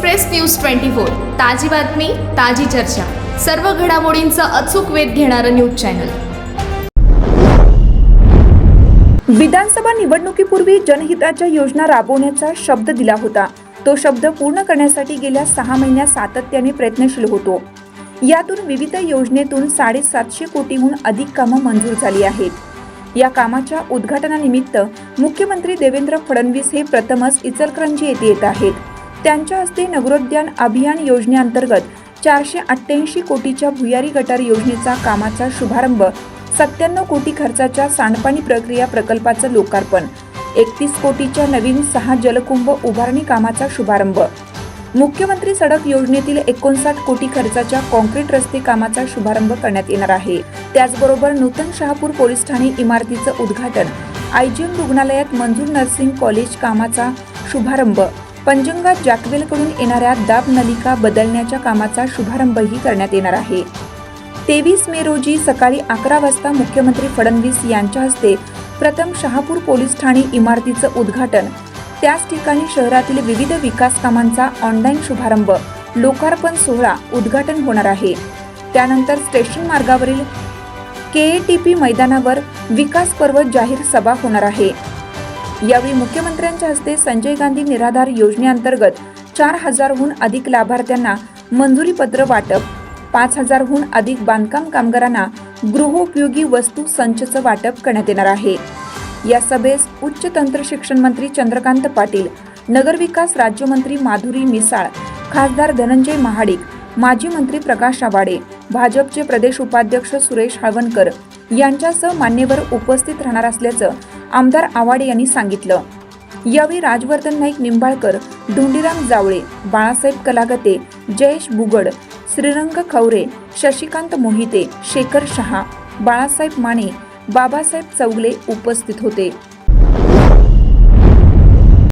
Express news twenty four. ताजी बातमी ताजी चर्चा. सर्व घडामोडींचा अचूक वेध घेणारं न्यूज चॅनल. विधानसभा निवडणुकीपूर्वी जनहिताच्या योजना राबवण्याचा शब्द दिला होता. तो शब्द पूर्ण करण्यासाठी गेल्या सहा महिन्यात सातत्याने प्रयत्नशील होतो. यातून विविध योजनेतून साडेसातशे कोटीहून अधिक कामं मंजूर झाली आहेत. या कामाच्या उद्घाटनानिमित्त मुख्यमंत्री देवेंद्र फडणवीस हे प्रथमच इचलकरंजी येथे येत आहेत. त्यांच्या हस्ते नगरोद्यान अभियान योजनेअंतर्गत चारशे अठ्ठ्याऐंशी कोटीच्या भुयारी गटार योजनेचा कामाचा शुभारंभ सत्त्याण्णव कोटी खर्चाच्या सांडपाणी प्रक्रिया प्रकल्पाचं लोकार्पण एकतीस कोटीच्या नवीन सहा जलकुंभ उभारणी कामाचा शुभारंभ. मुख्यमंत्री सडक योजनेतील एकोणसाठ कोटी खर्चाच्या कॉन्क्रीट रस्ते कामाचा शुभारंभ करण्यात येणार आहे. त्याचबरोबर नूतन शहापूर पोलीस ठाणे इमारतीचं उद्घाटन आयजीएम रुग्णालयात मंजूर नर्सिंग कॉलेज कामाचा शुभारंभ. पंजंगा जॅकवेलकडून येणाऱ्या दाब नलिका बदलण्याच्या कामाचा शुभारंभही करण्यात येणार आहे. तेवीस मे रोजी सकाळी अकरा वाजता मुख्यमंत्री फडणवीस यांच्या हस्ते प्रथम शहापूर पोलीस ठाणे इमारतीचं उद्घाटन. त्याच ठिकाणी शहरातील विविध विकास कामांचा ऑनलाईन शुभारंभ लोकार्पण सोहळा उद्घाटन होणार आहे. त्यानंतर स्टेशन मार्गावरील केएटीपी मैदानावर विकास पर्व जाहीर सभा होणार आहे. यावेळी मुख्यमंत्र्यांच्या हस्ते संजय गांधी निराधार योजनेअंतर्गत चार हजारहून अधिक लाभार्थ्यांना मंजुरी पत्र वाटप पाच हजारहून अधिक बांधकाम कामगारांना गृहोपयोगी वस्तू संचचं वाटप करण्यात येणार आहे. या सभेस उच्च तंत्र शिक्षण मंत्री चंद्रकांत पाटील नगरविकास राज्यमंत्री माधुरी मिसाळ खासदार धनंजय महाडिक माजी मंत्री प्रकाश आवाडे भाजपचे प्रदेश उपाध्यक्ष सुरेश हळवणकर यांच्यासह मान्यवर उपस्थित राहणार असल्याचं आमदार आवाडे यांनी सांगितलं. यावेळी राजवर्धन नाईक निंबाळकर धोंडीराम जावळे बाळासाहेब कलागते जयेश बुगड श्रीरंग खवरे शशिकांत मोहिते शेखर शहा बाळासाहेब माने बाबासाहेब चौगले उपस्थित होते.